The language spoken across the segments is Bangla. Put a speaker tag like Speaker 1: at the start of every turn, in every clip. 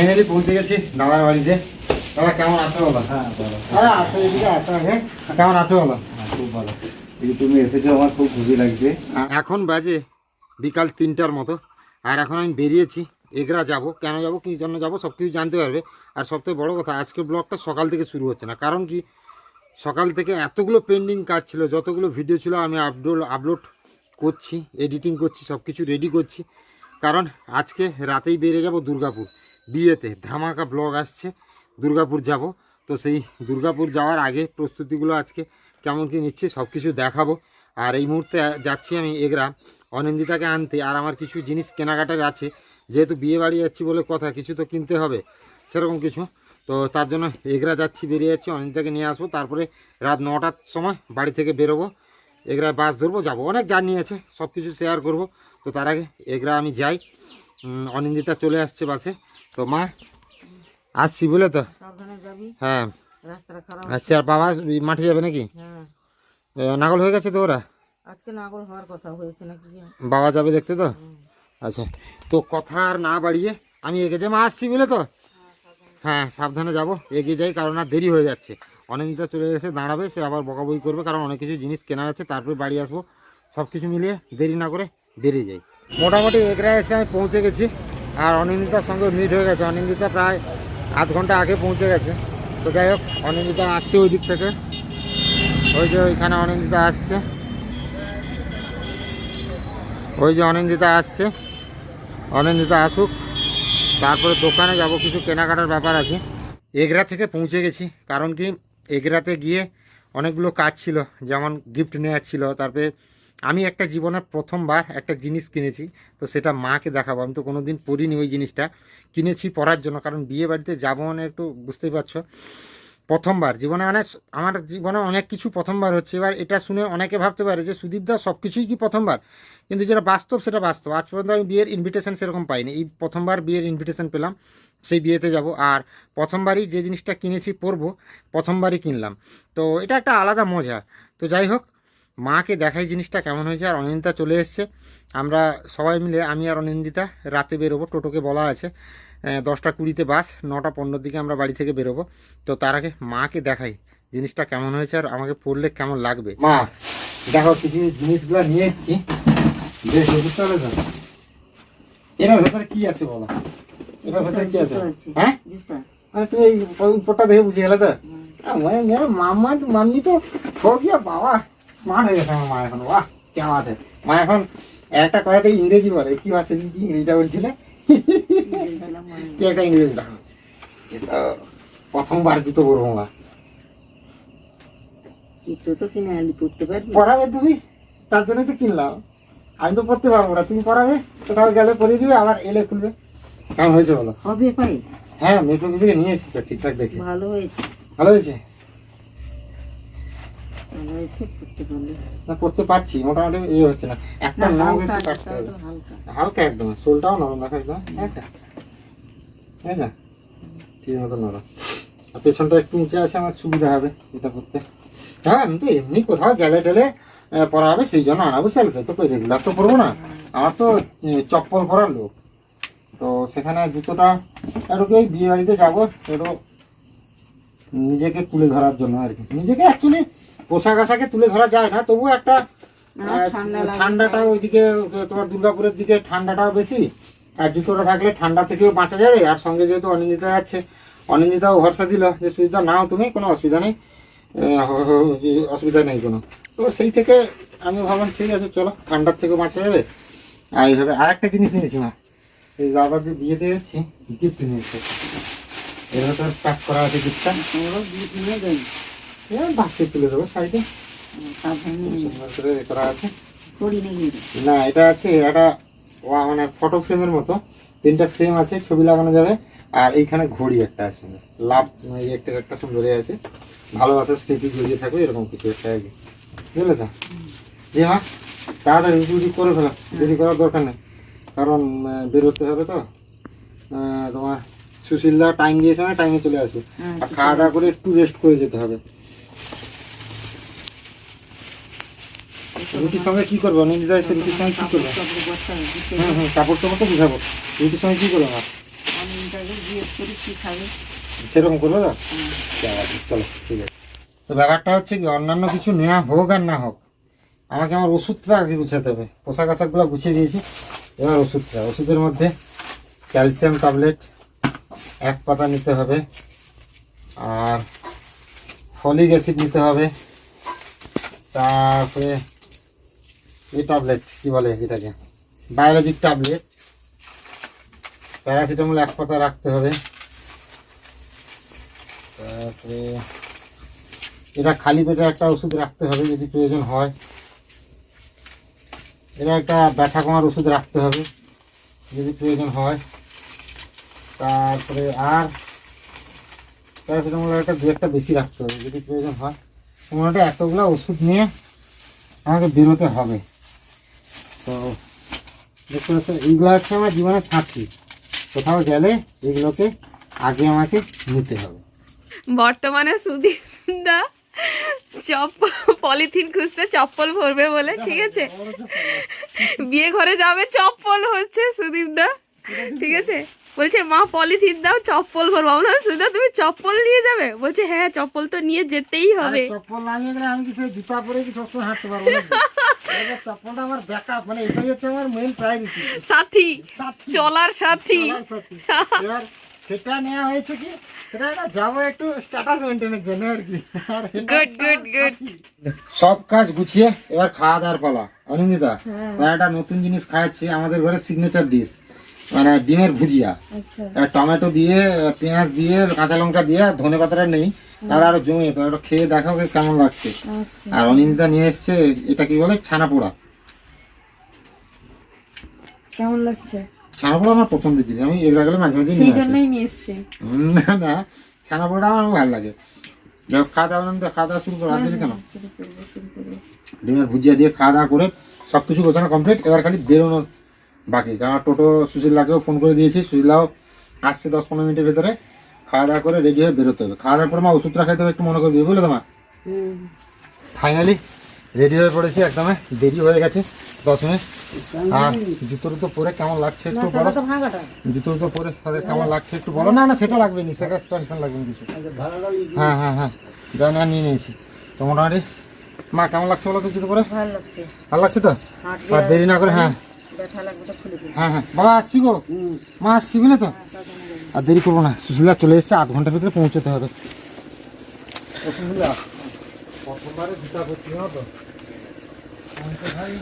Speaker 1: ফাইনালি পৌঁছে গেছি দাদার বাড়িতে। দাদা কেমন আছো বলো?
Speaker 2: হ্যাঁ
Speaker 1: আরে আসো এদিকে আসো আগে কেমন আছো বলো?
Speaker 2: হ্যাঁ, খুব ভালো। এই তুমি এসেছ আমার খুব খুশি লাগছে।
Speaker 1: এখন বাজে বিকাল তিনটার মতো। আর এখন আমি বেরিয়েছি এগরা যাব। কেন যাব কী জন্য যাব সব কিছু জানতে পারবে। আর সবথেকে বড় কথা আজকে ব্লগটা সকাল থেকে শুরু হচ্ছে না। কারণ কি সকাল থেকে এতগুলো পেন্ডিং কাজ ছিল যতগুলো ভিডিও ছিল আমি আপলোড আপলোড করছি এডিটিং করছি সব কিছু রেডি করছি। কারণ আজকে রাতেই বেরিয়ে যাব দুর্গাপুর। বিয়েতে ধামাকা ব্লগ আসছে, দুর্গাপুর যাব। তো সেই দুর্গাপুর যাওয়ার আগে প্রস্তুতিগুলো আজকে কেমন কী নিচ্ছি সব কিছু দেখাবো। আর এই মুহূর্তে যাচ্ছি আমি এগরা, অনিন্দিতাকে আনতে। আর আমার কিছু জিনিস কেনাকাটার আছে, যেহেতু বিয়ে বাড়ি যাচ্ছি বলে কথা, কিছু তো কিনতে হবে, সেরকম কিছু। তো তার জন্য এগরা যাচ্ছি, বেরিয়ে যাচ্ছি, অনিন্দিতাকে নিয়ে আসব। তারপরে রাত নটার সময় বাড়ি থেকে বেরোবো। এগরা বাস ধরবো, যাব। অনেক জার্নি আছে সব কিছু শেয়ার করব। তো তার আগে এগরা আমি যাই। অনিন্দিতা চলে আসছে বাসে। তো মা আসছি বলে তো? হ্যাঁ। আসছি আর বাবা মাঠে যাবে নাকি?
Speaker 3: হ্যাঁ।
Speaker 1: নাগল হয়ে গেছে তো ওরা?
Speaker 3: আজকে নাগল হওয়ার কথা হয়েছে নাকি
Speaker 1: বাবা যাবে দেখতে তো? আচ্ছা তো কথা আর না বাড়িয়ে আমি এগিয়ে যাই। মা আসছি বলে তো? হ্যাঁ সাবধানে যাব। এগিয়ে যাই কারণ আর দেরি হয়ে যাচ্ছে। অনেকটা চলে এসে দাঁড়াবে সে আবার বকাবই করবে কারণ অনেক কিছু জিনিস কেনার আছে। তারপরে বাড়ি আসব। সব কিছু মিলিয়ে দেরি না করে বেরিয়ে যাই। মোটামুটি এগরা এসে আমি পৌঁছে গেছি। আর অনিন্দিতার সঙ্গে মিট হয়ে গেছে। অনিন্দিতা প্রায় আধ ঘণ্টা আগে পৌঁছে গেছে। তো যাই হোক, অনিন্দিতা আসছে ওই দিক থেকে। ওই যে ওইখানে অনিন্দিতা আসছে। ওই যে অনিন্দিতা আসছে। অনিন্দিতা আসুক। তারপরে দোকানে যাব, কিছু কেনাকাটার ব্যাপার আছে। এগরা থেকে পৌঁছে গেছি। কারণ কি, এগরাতে গিয়ে অনেকগুলো কাজ ছিল। যেমন গিফট নেওয়ার ছিল, তারপরে আমি একটা জীবনের প্রথমবার একটা জিনিস কিনেছি, তো সেটা মাকে দেখাবো। আমি তো কোনো দিন পরিনি ওই জিনিসটা। কিনেছি পরার জন্য, কারণ বিয়ে বাড়িতে যাব মানে একটু বুঝতেই পারছ। প্রথমবার জীবনে মানে আমার জীবনে অনেক কিছু প্রথমবার হচ্ছে। এবার এটা শুনে অনেকে ভাবতে পারে যে সুদীপদা সব কিছুই কি প্রথমবার? কিন্তু যেটা বাস্তব সেটা বাস্তব। আজ পর্যন্ত আমি বিয়ের ইনভিটেশন সেরকম পাইনি। এই প্রথমবার বিয়ের ইনভিটেশন পেলাম, সেই বিয়েতে যাব। আর প্রথমবারই যে জিনিসটা কিনেছি পরবো, প্রথমবারই কিনলাম। তো এটা একটা আলাদা মজা। তো যাই হোক মাকে দেখাই জিনিসটা কেমন হয়েছে আর অনিন্দিতা চলে এসছে। আমরা সবাই মিলে আমি আর অনিন্দিতা রাতে বেরোবো। টোটোকে বলা আছে। দশটা কুড়িতে বাস নটা পনেরোর দিকে আমরা বাড়ি থেকে বেরোবো। তো তার আগে মাকে দেখাই জিনিসটা কেমন হয়েছে আর আমাকে পড়লে কেমন লাগবে। মা দেখো কিছু জিনিসগুলো নিয়ে এসছি। বেশ এটার ভেতরে কি আছে বলো? এটার ভেতরে কি আছে? হ্যাঁ? তুমি এই উপরটা দেখে বুঝে গেলে তো। মাম্মা মাম্মি তো হোক বাবা। স্মার্ট হয়ে গেছে আমার মা এখন বাহ কে আছে মা এখন একটা কথাতে ইংরেজি বলে। কি আছে কি ইংরেজিটা বলছিলে। কি একটা ইংরেজি দেখো প্রথমবার জুতো পরবো মা।
Speaker 3: জুতো তো কিনে আনলি পড়তে পারবি?
Speaker 1: পরাবে তুমি? তার জন্যই তো কিনলাম। আমি তো পড়তে পারব না। তুমি পরাবে? কোথাও গেলে পরিয়ে দিবে আবার এলে খুলবে। কেমন হয়েছে বলো?
Speaker 3: হবে পাই
Speaker 1: হ্যাঁ মেট্রো থেকে নিয়ে এসেছি তো ঠিকঠাক দেখে।
Speaker 3: ভালো হয়েছে।
Speaker 1: ভালো হয়েছে
Speaker 3: ভালো হয়েছে পড়তে পারলে
Speaker 1: না করতে পারছি মোটামুটি ইয়ে হচ্ছে না। একটা নাম
Speaker 3: হালকা
Speaker 1: একটু কাটতে হবে।
Speaker 3: হালকা, হালকা
Speaker 1: হালকা একদম সোলটাও নরম দেখা একদম ঠিক মতো নরম। আর পেছনটা একটু উঁচে আছে আমার সুবিধা হবে এটা করতে। হ্যাঁ আমি তো এমনি কোথাও গেলে টেলে পরা হবে সেই জন্য আনা বুঝতে পারলে তো রেগুলার তো পরবো না। আমার তো চপ্পল পরার লোক। তো সেখানে জুতোটা একটু কি বিয়ে বাড়িতে যাব একটু নিজেকে তুলে ধরার জন্য আর কি। নিজেকে অ্যাকচুয়ালি পোশাক আশাকে তুলে ধরা যায় না তবুও একটা ঠান্ডাটা ওইদিকে তোমার দুর্গাপুরের দিকে ঠান্ডাটাও বেশি আর জুতোটা থাকলে ঠান্ডা থেকেও বাঁচা যাবে আর সঙ্গে যেহেতু অনিন্দিতা আছে অনিন্দিতাও ভরসা দিল যে সুবিধা নাও তুমি কোনো অসুবিধা নেই অসুবিধা নেই কোনো। তো সেই থেকে আমি ভাবলাম ঠিক আছে চলো ঠান্ডার থেকেও বাঁচা যাবে। আর এইভাবে আর একটা জিনিস নিয়েছি মা এই দাদা যে বিয়ে যাচ্ছি গিফট নিয়েছে। এর ভেতর প্যাক করা আছে গিফটটা
Speaker 3: গিফট নিয়ে দেন
Speaker 1: তুলে দেবো সাইডে।
Speaker 3: সাবধানে নিয়ে
Speaker 1: সুন্দর করে এ করা আছে? না এটা আছে এটা মানে ফটো ফ্রেমের মতো। তিনটা ফ্রেম আছে ছবি লাগানো যাবে। আর এইখানে ঘড়ি একটা আছে। লাভ একটা একটা সুন্দর আছে। ভালোবাসার স্মৃতি জড়িয়ে থাকবে এরকম কিছু একটা আর কি। বুঝলে তো জি হ্যাঁ তাড়াতাড়ি করে ফেলো। দেরি করার দরকার নেই। কারণ বেরোতে হবে তো। তোমার সুশীলদা টাইম দিয়েছে না টাইমে চলে আসবে।
Speaker 3: হ্যাঁ,
Speaker 1: আর খাওয়া দাওয়া করে একটু রেস্ট করে যেতে হবে। রুটির সঙ্গে কি করব? নির্দিদা এসে রুটির সঙ্গে কি করব?
Speaker 3: বস্তা দিতে
Speaker 1: হুম হুম কাপড় টাপড় তো বুঝাবো। রুটির সঙ্গে কি করব
Speaker 3: খাবে
Speaker 1: সেরকম করব তো? চলো, ঠিক আছে। তো ব্যাপারটা হচ্ছে কি, অন্যান্য কিছু নেওয়া হোক আর না হোক, আমাকে আমার ওষুধটা আগে গুছাতে হবে। পোশাক আশাকগুলো গুছিয়ে দিয়েছি এবার ওষুধটা। ওষুধের মধ্যে ক্যালসিয়াম ট্যাবলেট, এক পাতা নিতে হবে, আর ফলিক অ্যাসিড নিতে হবে, তারপরে এই ট্যাবলেট কি বলে যেটাকে বায়োলজিক ট্যাবলেট প্যারাসিটামল এক পাতা রাখতে হবে। তারপরে এটা খালি পেটে একটা ওষুধ রাখতে হবে যদি প্রয়োজন হয়। এটা একটা ব্যথা কমার ওষুধ রাখতে হবে যদি প্রয়োজন হয়। তারপরে আর প্যারাসিটামল একটা দু একটা বেশি রাখতে হবে যদি প্রয়োজন হয়। মোটামুটি এতগুলো ওষুধ নিয়ে আমাকে বেরোতে হবে। তো দেখতে পাচ্ছ এইগুলো হচ্ছে আমার জীবনের সাথী কোথাও গেলে এগুলোকে আগে আমাকে নিতে হবে।
Speaker 4: বর্তমানে সুদীপদা চপ পলিথিন খুঁজতে চপ্পল ভরবে বলে ঠিক আছে? বিয়ে ঘরে যাবে চপ্পল হচ্ছে সুদীপদা। ঠিক আছে? বলছে মা পলিথিন দাও চপ্পল ভরবো। আমরা সুদা তুমি চপ্পল নিয়ে যাবে? বলছে হ্যাঁ চপ্পল তো নিয়ে যেতেই হবে।
Speaker 1: চপ্পল না নিয়ে গেলে আমি কি সেই জুতা পরে কি সবসময় হাঁটতে পারব চপ্পলটা আমার ব্যাকআপ মানে এটাই হচ্ছে আমার মেইন প্রায়োরিটি
Speaker 4: সাথী চলার সাথী।
Speaker 1: এবার সেটা নেওয়া হয়েছে কি? সেটা যাব একটু স্ট্যাটাস মেনটেনের জন্য আর কি। আমার
Speaker 4: good.
Speaker 1: সাথী। সব কাজ গুছিয়ে এবার খাওয়া দাওয়ার পালা। অনিন্দিতা একটা নতুন জিনিস খাওয়াচ্ছি আমাদের ঘরে সিগনেচার ডিশ মানে ডিমের ভুজিয়া।
Speaker 3: আচ্ছা।
Speaker 1: আর টমেটো দিয়ে পেঁয়াজ দিয়ে কাঁচা লঙ্কা দিয়ে ধনে পাতাটা নেই। তাহলে আরও জমে তো একটু খেয়ে দেখাও যে কেমন লাগছে।
Speaker 3: আচ্ছা।
Speaker 1: আর অনিন্দিতা নিয়ে এসছে এটা কি বলে? ছানা পোড়া
Speaker 3: কেমন লাগছে?
Speaker 1: ছানা পোড়া আমার পছন্দের জিনিস। আমি এগুলো গেলে মাঝে মাঝে নিয়ে আসি। না না। ছানা পোড়াটা আমার ভালো লাগে। খাওয়া দাওয়া অনিন্দিতা খাওয়া দাওয়া শুরু করো। কেন?
Speaker 3: শুরু করব
Speaker 1: ডিমের ভুজিয়া দিয়ে খাওয়া দাওয়া করে সব কিছু গোছানো কমপ্লিট এবার খালি বেরোনো বাকি কারণ টোটো সুশীলাকেও ফোন করে দিয়েছি সুশীলাও আসছে দশ পনেরো মিনিটের ভেতরে। খাওয়া দাওয়া করে রেডি হয়ে বেরোতে হবে। খাওয়া দাওয়ার পরে মা ওষুধটা খাইতে হবে একটু মনে করে দিবে বুঝলে তোমার ফাইনালি রেডি হয়ে পড়েছি একদমে দেরি হয়ে গেছে দশ মিনিট আর জুতো টুতো পরে কেমন লাগছে একটু বলো?
Speaker 3: তো
Speaker 1: জুতো টুতো পরে তাদের কেমন লাগছে একটু বলো? না না সেটা লাগবে নি সেটা টেনশন লাগবে না কিছু। হ্যাঁ হ্যাঁ হ্যাঁ। জানি আর নিয়ে নিয়েছি। তো মোটামুটি মা কেমন লাগছে বলো তো জুতো পরে
Speaker 3: ভালো লাগছে।
Speaker 1: ভালো লাগছে তো? আর দেরি না করে হ্যাঁ।
Speaker 3: ব্যথা লাগবে তো খুলে দিই
Speaker 1: হ্যাঁ হ্যাঁ। বাবা আসছি গো। মা আসছি বুঝলে তো? আর দেরি করব না। সুশীলা চলে এসছে আধ ঘণ্টার ভিতরে পৌঁছতে হবে। প্রথমবারে জুতা করছি জানো তো। আমি তো ভাই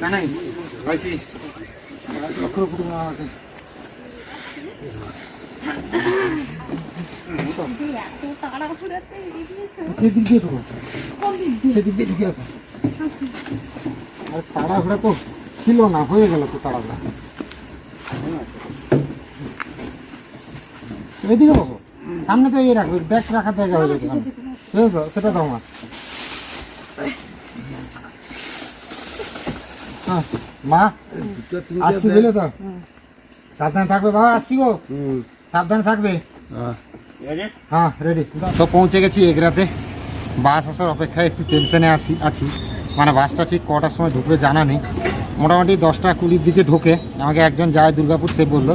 Speaker 1: কানাই ভাইছি লক্ষ্য কুটু না আমাকে। সেদিক দিয়ে ঢুকো। সেদিক দিয়ে ঢুকে আসো। আর তাড়াহুড়া তো ছিল না হয়ে গেল তো তাড়াহুড়া। এদিকে বাবু সামনে তো এই রাখবে ব্যাগ রাখার জায়গা হয়ে গেছে তো? সেটা মা হ্যাঁ, মা আসছি বুঝলে তো? সাবধানে থাকবে বাবা আসছি গো। সাবধানে থাকবে? হ্যাঁ রেডি তো পৌঁছে গেছি এগরাতে বাস আসার অপেক্ষায় একটু টেনশনে আসি আছি। মানে বাসটা ঠিক কটার সময় ঢুকবে জানা নেই। মোটামুটি দশটা কুড়ির দিকে ঢোকে। আমাকে একজন যায় দুর্গাপুর সে বলল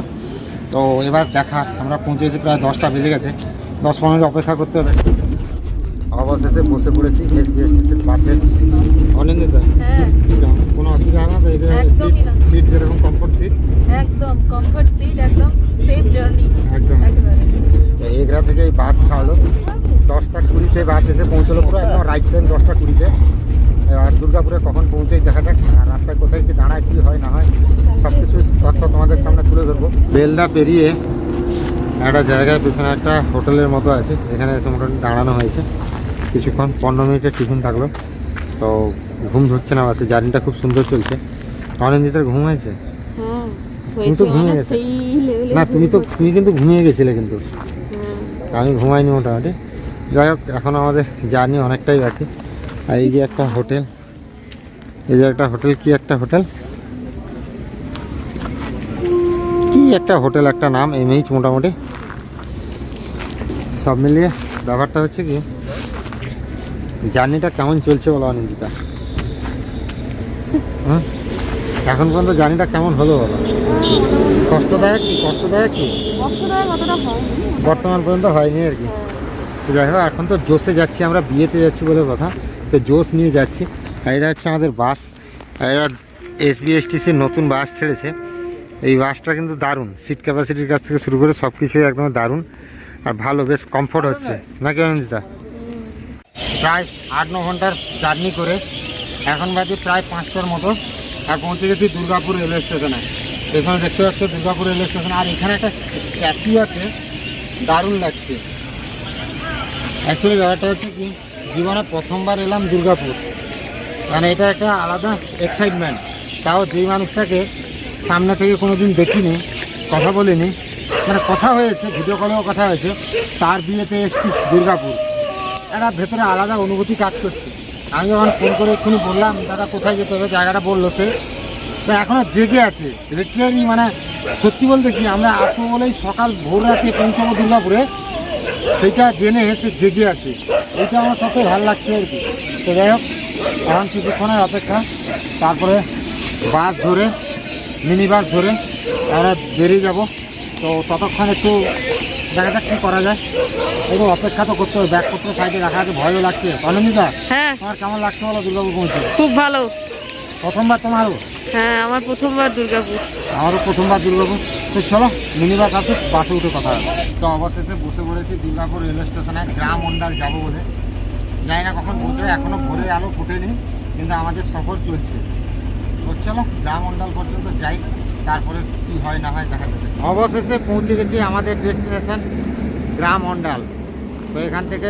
Speaker 1: তো এবার দেখা আমরা পৌঁছে গেছি প্রায় দশটা বেজে গেছে। দশ পনেরো অপেক্ষা করতে হবে। অবশেষে বসে পড়েছি এসবিএসটিসির বাসে অনিন্দিতা
Speaker 4: হ্যাঁ।
Speaker 1: কোনো অসুবিধা হয় না তো? সিট। সিট যেরকম কমফোর্ট সিট
Speaker 4: একদম কমফর্ট সিট একদম সেফ জার্নি
Speaker 1: একদম। এগরা থেকে এই বাস ছাড়লো। দশটা কুড়িতে বাস এসে পৌঁছলো পুরো একদম রাইট টাইম দশটা কুড়িতে। আর দুর্গাপুরে কখন পৌঁছেই দেখা যাক আর রাস্তায় কোথায় কি দাঁড়ায় কি হয় না হয় সব কিছু তথ্য তোমাদের সামনে তুলে ধরবো। বেলদা পেরিয়ে একটা জায়গায় পেছনে একটা হোটেলের মতো আছে এখানে এসে মোটামুটি দাঁড়ানো হয়েছে। কিছুক্ষণ পনেরো মিনিটের টিফিন থাকল। তো ঘুম ধরছে না বাসে জার্নিটা খুব সুন্দর চলছে। অনিন্দিতার ঘুম হয়েছে?
Speaker 4: হ্যাঁ
Speaker 1: তুমি তো ঘুমিয়ে গেছো। না তুমি তো তুমি কিন্তু ঘুমিয়ে গেছিলে কিন্তু। আমি ঘুমাইনি মোটামুটি। যাই হোক এখন আমাদের জার্নি অনেকটাই বাকি। আর এই যে একটা হোটেল। এই যে একটা হোটেল কি একটা হোটেল? কি একটা হোটেল একটা নাম এমএইচ মোটামুটি। সব মিলিয়ে ব্যাপারটা হচ্ছে কি জার্নিটা কেমন চলছে বলো অনিন্দিতা? হুম? এখন পর্যন্ত জার্নিটা কেমন হলো বলো? কষ্টদায়ক কি কষ্টদায়ক কি? বর্তমান পর্যন্ত হয়নি আর কি। যাই হোক এখন তো জোশে যাচ্ছি আমরা বিয়েতে যাচ্ছি বলে কথা। তো জোশ নিয়ে যাচ্ছি। আর এটা হচ্ছে আমাদের বাস। আর এটা এসবিএসটিসির নতুন বাস ছেড়েছে। এই বাসটা কিন্তু দারুণ। সিট ক্যাপাসিটির কাছ থেকে শুরু করে সব কিছুই একদম দারুণ। আর ভালো, বেশ কমফোর্ট হচ্ছে। নাকি অনিন্দিতা প্রায় আট, ন ঘণ্টার জার্নি করে এখন বাজে প্রায় পাঁচটার মতো। আর পৌঁছে গেছি দুর্গাপুর রেলওয়ে স্টেশনে। এখানে দেখতে পাচ্ছ দুর্গাপুর রেলওয়ে স্টেশন। আর এখানে একটা স্ট্যাচু আছে। দারুণ লাগছে। অ্যাকচুয়ালি ব্যাপারটা হচ্ছে কি জীবনে প্রথমবার এলাম দুর্গাপুর। মানে এটা একটা আলাদা এক্সাইটমেন্ট তাও যেই মানুষটাকে সামনে থেকে কোনো দিন দেখিনি, কথা বলিনি মানে কথা হয়েছে ভিডিও কলেও কথা হয়েছে, তার বিয়েতে এসেছি দুর্গাপুর। একটা ভেতরে আলাদা অনুভূতি কাজ করছে। আমি যখন ফোন করে এক্ষুনি বললাম, দাদা, কোথায় যেতে হবে? জায়গাটা বলল সে। তো এখনও জেগে আছে। লিটারালি মানে সত্যি বলতে কি, আমরা আসব বলেই সকাল ভোর রাতে পৌঁছাবো দুর্গাপুরে সেইটা জেনে সে জেগে আছে। এইটা আমার সাথে ভালো লাগছে আর কি। তো যাই হোক এখন কিছুক্ষণের অপেক্ষা। তারপরে বাস ধরে মিনি বাস ধরে আমরা বেরিয়ে যাব। তো ততক্ষণ একটু দেখা যাক কী করা যায়। একটু অপেক্ষা তো করতে হবে। ব্যাগপত্র সাইডে রাখা আছে ভয়ও লাগছে। অনন্দিতা
Speaker 4: হ্যাঁ।
Speaker 1: তোমার কেমন লাগছে বলো দুর্গাপুর পৌঁছে?
Speaker 4: খুব ভালো।
Speaker 1: প্রথমবার তোমারও
Speaker 4: হ্যাঁ আমার প্রথমবার দুর্গাপুর।
Speaker 1: আমারও প্রথমবার দুর্গাপুর। তো চলো, মিনি বাস আসুক বাসে উঠে কথা তো অবশেষে বসে পড়েছি দুর্গাপুর রেলওয়ে স্টেশনে, গ্রাম অন্ডাল যাব বলে। জানি না কখন পৌঁছবে এখনও ভোরের আলো ফুটেনি, কিন্তু আমাদের সফর চলছে। তো চলো, গ্রাম অন্ডাল পর্যন্ত যাই, তারপরে কি হয় না হয় দেখা যাবে। অবশেষে পৌঁছে গেছি আমাদের ডেস্টিনেশন, গ্রাম অন্ডাল তো এখান থেকে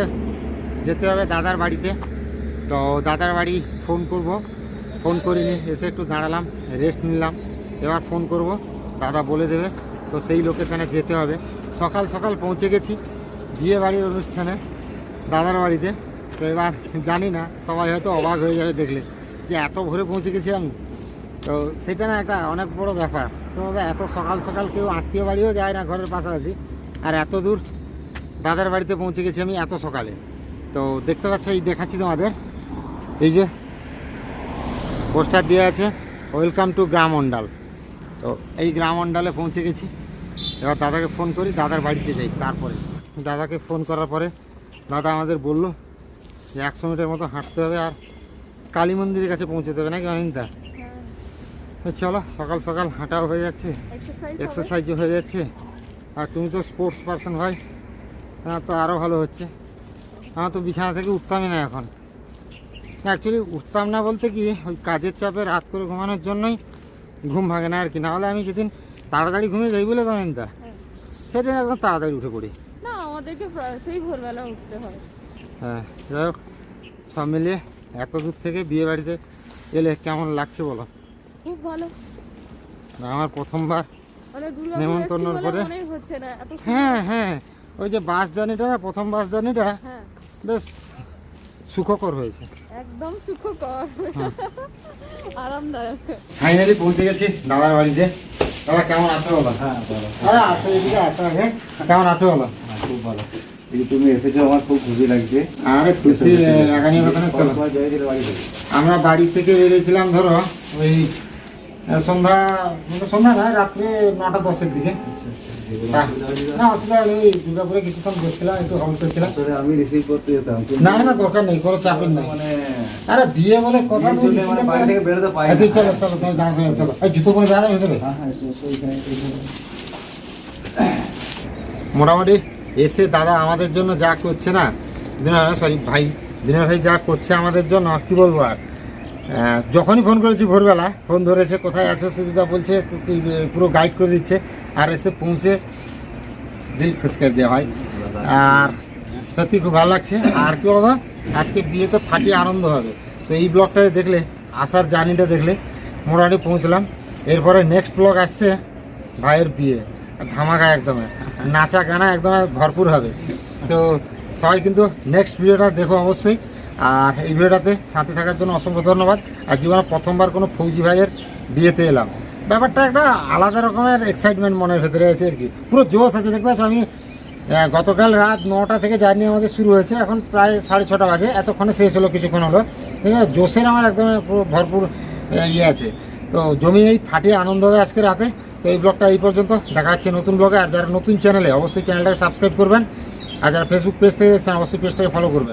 Speaker 1: যেতে হবে দাদার বাড়িতে। তো দাদার বাড়ি ফোন করব। ফোন করিনি, এসে একটু দাঁড়ালাম রেস্ট নিলাম। এবার ফোন করব। দাদা বলে দেবে। তো সেই লোকেশানে যেতে হবে। সকাল সকাল পৌঁছে গেছি বিয়ে বাড়ির অনুষ্ঠানে, দাদার বাড়িতে। তো এবার জানি না, সবাই হয়তো অবাক হয়ে যাবে দেখলে যে এত ভোরে পৌঁছে গেছি আমি। তো সেটা না একটা অনেক বড় ব্যাপার। তোমাদের এত সকাল সকাল কেউ আত্মীয় বাড়িও যায় না ঘরের পাশাপাশি। আর এত দূর দাদার বাড়িতে পৌঁছে গেছি আমি এত সকালে। তো দেখতে পাচ্ছ, এই দেখাচ্ছি তোমাদের। এই যে পোস্টার দেওয়া আছে, ওয়েলকাম টু গ্রাম অন্ডাল তো এই গ্রাম অন্ডালে পৌঁছে গেছি। এবার দাদাকে ফোন করি দাদার বাড়িতে যাই তারপরে। দাদাকে ফোন করার পরে দাদা আমাদের বলল যে একশো মিটার মতো হাঁটতে হবে আর কালী মন্দিরের কাছে পৌঁছতে হবে নাকি অনিন্দা চলো সকাল সকাল হাঁটাও হয়ে যাচ্ছে এক্সারসাইজও হয়ে যাচ্ছে। আর তুমি তো স্পোর্টস পারসন ভাই হ্যাঁ তো আরও ভালো হচ্ছে। আমার তো বিছানা থেকে উঠতামই না এখন। অ্যাকচুয়ালি উঠতাম না বলতে কি ওই কাজের চাপে রাত করে ঘুমানোর জন্যই ঘুম ভাঙে না আর কি। নাহলে আমি যেদিন তাড়াতাড়ি ঘুমিয়ে যাই বলে তখন দা সেদিন একদম তাড়াতাড়ি উঠে পড়ি।
Speaker 3: না আমাদেরকে সেই ভোরবেলা উঠতে হয়।
Speaker 1: হ্যাঁ যাই হোক সব মিলিয়ে এত দূর থেকে বিয়ে বাড়িতে এলে কেমন লাগছে বলো?
Speaker 3: খুব ভালো।
Speaker 1: আমার প্রথমবার
Speaker 3: মানে
Speaker 1: নেমন্তন্নর পরে? হ্যাঁ হ্যাঁ ওই যে বাস জার্নিটা না প্রথম বাস জার্নিটা
Speaker 3: হ্যাঁ।
Speaker 1: বেশ সুখকর হয়েছে।
Speaker 3: একদম সুখকর। আরামদায়ক।
Speaker 1: ফাইনালি পৌঁছে গেছি দাদার বাড়িতে। দাদা কেমন আছো বলো?
Speaker 2: হ্যাঁ ভালো
Speaker 1: আরে আসো এদিকে আসো হ্যাঁ কেমন আছো বলো?
Speaker 2: হ্যাঁ, খুব ভালো। কিন্তু তুমি এসেছ আমার খুব খুশি লাগছে।
Speaker 1: আরে খুশি আগামী কথা না চলো। আমরা বাড়ি থেকে বেরিয়েছিলাম ধরো ওই সন্ধ্যা মানে সন্ধ্যা না রাত্রে নটা দশের দিকে। না অসুবিধা হলো ওই দুর্গাপুরে কিছুক্ষণ বসছিলাম একটু হল করছিলাম।
Speaker 2: আমি রিসিভ করতে যেতাম
Speaker 1: না না দরকার নেই কোনো চাপের নেই।
Speaker 2: মানে
Speaker 1: আরে বিয়ে বলে কথা
Speaker 2: মানে বাড়ি থেকে বেরোতে পারি
Speaker 1: আচ্ছা,
Speaker 2: না।
Speaker 1: চলো চলো তুমি দাঁড়া চলো। এই জুতো করে দাঁড়া ভেতরে।
Speaker 2: হ্যাঁ হ্যাঁ।
Speaker 1: মোটামুটি এসে দাদা আমাদের জন্য যা করছে না দিনের সরি ভাই দিনের ভাই যা করছে আমাদের জন্য কি বলব আর? যখনই ফোন করেছি ভোরবেলা, ফোন ধরেছে কোথায় আছো, সুজিতা বলছে পুরো গাইড করে দিচ্ছে, আর এসে পৌঁছে দিল খুশকে দেওয়া হয়। আর সত্যি খুব ভালো লাগছে। আর কি বলতো, আজকে বিয়ে তো ফাটিয়ে আনন্দ হবে। তো এই ব্লগটা দেখলে আসার জার্নিটা দেখলে মোটামুটি পৌঁছলাম। এরপরে নেক্সট ব্লগ আসছে ভাইয়ের বিয়ে। ধামাকা একদম। নাচা গানা একদম ভরপুর হবে। তো সবাই কিন্তু নেক্সট ভিডিওটা দেখো অবশ্যই। আর এই ভিডিওটাতে সাথে থাকার জন্য অসংখ্য ধন্যবাদ। আর জীবনে প্রথমবার কোনো ফৌজি ভাইয়ের বিয়েতে এলাম। ব্যাপারটা একটা আলাদা রকমের এক্সাইটমেন্ট মনের ভেতরে আছে আর কি। পুরো জোশ আছে, দেখতে পাচ্ছ আমি গতকাল রাত নটা থেকে জার্নি আমাদের শুরু হয়েছে, এখন প্রায় সাড়ে ছটা বাজে, এতক্ষণে শেষ হলো, কিছুক্ষণ হলো? জোশের আমার একদম ভরপুর ইয়ে আছে। তো জমি এই ফাটিয়ে আনন্দ হবে আজকে রাতে। তো এই ব্লগটা এই পর্যন্ত, দেখা হচ্ছে নতুন ব্লগে। আর যারা নতুন চ্যানেলে অবশ্যই চ্যানেলটাকে সাবস্ক্রাইব করবেন। আর যারা ফেসবুক পেজ থেকে দেখছেন, অবশ্যই পেজটাকে ফলো করবেন।